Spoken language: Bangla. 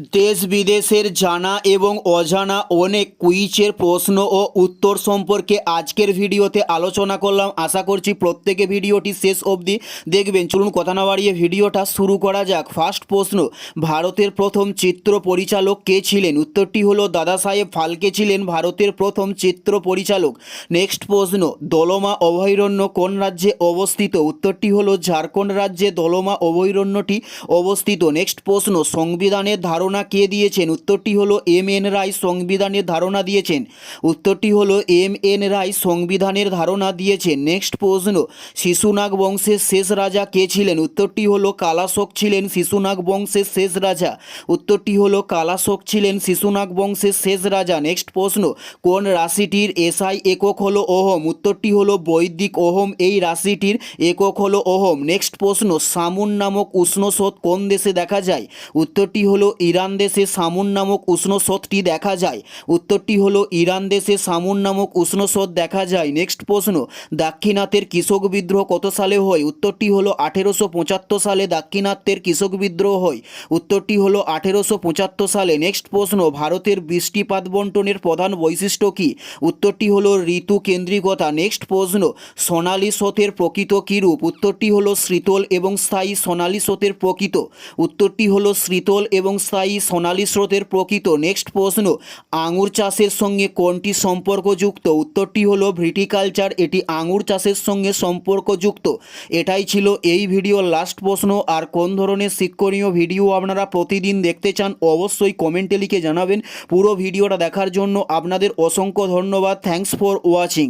দেশ বিদেশের জানা এবং অজানা অনেক কুইজের প্রশ্ন ও উত্তর সম্পর্কে আজকের ভিডিওতে আলোচনা করলাম। আশা করছি প্রত্যেকে ভিডিওটি শেষ অবধি দেখবেন। চলুন কথা না বাড়িয়ে ভিডিওটা শুরু করা যাক। ফার্স্ট প্রশ্ন, ভারতের প্রথম চিত্র পরিচালক কে ছিলেন? উত্তরটি হলো দাদা সাহেব ফালকে ছিলেন ভারতের প্রথম চিত্র পরিচালক। নেক্সট প্রশ্ন, দলমা অভয়ারণ্য কোন রাজ্যে অবস্থিত? উত্তরটি হলো ঝাড়খণ্ড রাজ্যে দলমা অভয়ারণ্যটি অবস্থিত। নেক্সট প্রশ্ন, সংবিধানের ধারণা কে দিয়েছেন? উত্তরটি হলো এম এন রায় সংবিধানের ধারণা দিয়েছেন। উত্তরটি হলো এম এন রায় সংবিধানের ধারণা দিয়েছেন। নেক্সট প্রশ্ন, শিশুনাগ বংশের শেষ রাজা কে ছিলেন? উত্তরটি হলো কালাশোক ছিলেন শিশুনাগ বংশের শেষ রাজা। উত্তরটি হলো কালাশোক ছিলেন শিশুনাগ বংশের শেষ রাজা। নেক্সট প্রশ্ন, কোন রাশিটির এসআই একক হলো ওহম? উত্তরটি হলো বৈদিক ওহম। এই রাশিটির একক হলো ওহম। নেক্সট প্রশ্ন, সামুন নামক উষ্ণ উষ্ণস্রোত কোন দেশে দেখা যায়? উত্তরটি হলো ইরান। দেশে সামুন নামক উষ্ণস্রোতটি দেখা যায়। উত্তরটি হলো ইরান দেশে সামুন নামক উষ্ণস্রোত দেখা যায়। নেক্সট প্রশ্ন, দাক্ষিণাত্যের কৃষক বিদ্রোহ কত সালে হয়? উত্তরটি হলো আঠেরোশো পঁচাত্তর সালে দাক্ষিণাত্যের কৃষক বিদ্রোহ হয়। উত্তরটি হলো আঠেরোশো পঁচাত্তর সালে। নেক্সট প্রশ্ন, ভারতের বৃষ্টিপাত বন্টনের প্রধান বৈশিষ্ট্য কী? উত্তরটি হলো ঋতু কেন্দ্রিকতা। নেক্সট প্রশ্ন, সোনালী স্রোতের প্রকৃত কীরূপ? উত্তরটি হলো শীতল এবং স্থায়ী সোনালী স্রোতের প্রকৃত। উত্তরটি হলো শীতল এবং স্থায়ী সোনালী স্রোতের প্রকৃত নেক্সট প্রশ্ন, আঙুর চাষের সঙ্গে কোনটি সম্পর্কযুক্ত? উত্তরটি হলো ভিটিকালচার এটি আঙুর চাষের সঙ্গে সম্পর্কযুক্ত। এটাই ছিল এই ভিডিওর লাস্ট প্রশ্ন। আর কোন ধরনের শিক্ষণীয় ভিডিও আপনারা প্রতিদিন দেখতে চান, অবশ্যই কমেন্টে লিখে জানাবেন। পুরো ভিডিওটা দেখার জন্য আপনাদের অসংখ্য ধন্যবাদ। Thanks for watching